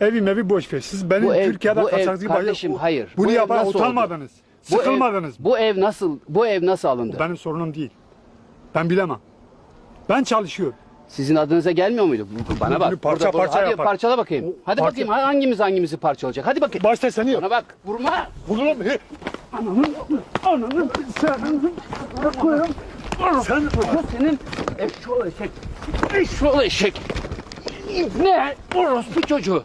Evim evi boş ver. Siz benim Bu ev- Türkiye'de bu ev- kaçakçı kardeşim, başı- hayır. Bunu Bu yapan utanmadınız. Bu Sıkılmadınız. Ev, bu ev nasıl bu ev nasıl alındı? Benim sorunum değil. Ben bilemem. Ben çalışıyorum. Sizin adınıza gelmiyor muydu? Bu- Bana bak. Parça Burada- burada- parça Hadi yapar. parçala bakayım. O Hadi parça- bakayım hangimiz hangimizi parçalayacak. Hadi bakayım. Başta seni yap. Bana bak. Vurma. Vururum. He. Ananın, ananın, senin, koyarım. Sen, Senin eşşoğlu eşek. Eşşoğlu eşek. Ne? Orospu çocuğu.